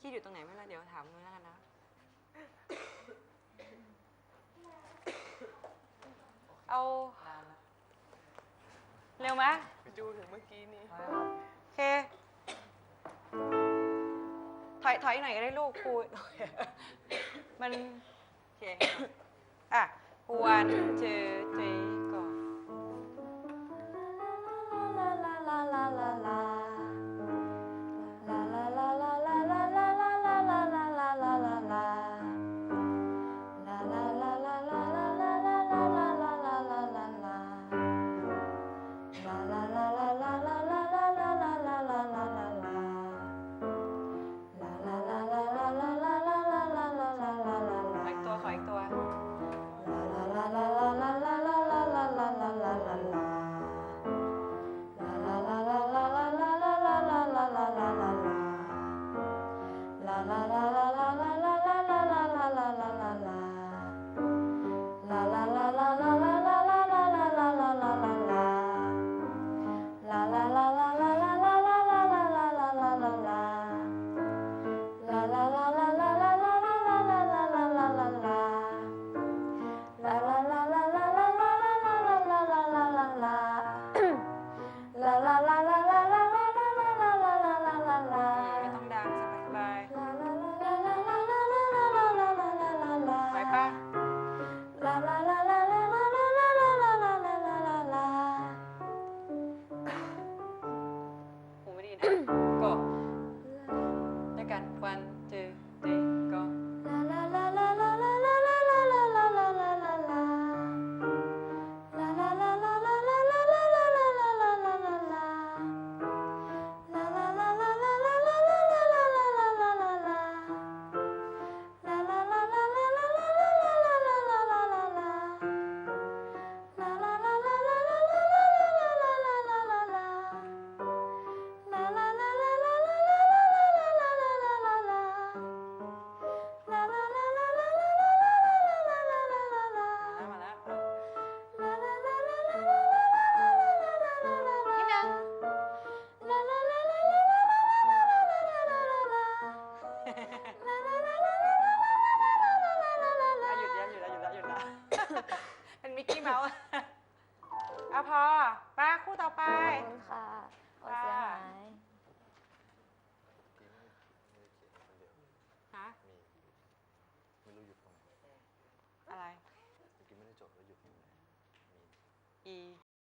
คิดอยู่ตรงไหนไม่รู้เดี๋ยวถามมือแล้วกันนะ เอา เร็วไหมดูถึงเมื่อกี้นี้ โอเค ถอยถอยหน่อยก็ได้ลูกครูมัน โอเค อะ one two three เอาพอป้าคู่ต่อไปค่ะโอ้เสียหายฮะ ไม่รู้หยุดตรงไหนอะไร เมื่อกี้ไม่ได้จดว่าหยุดตรงไหน มี E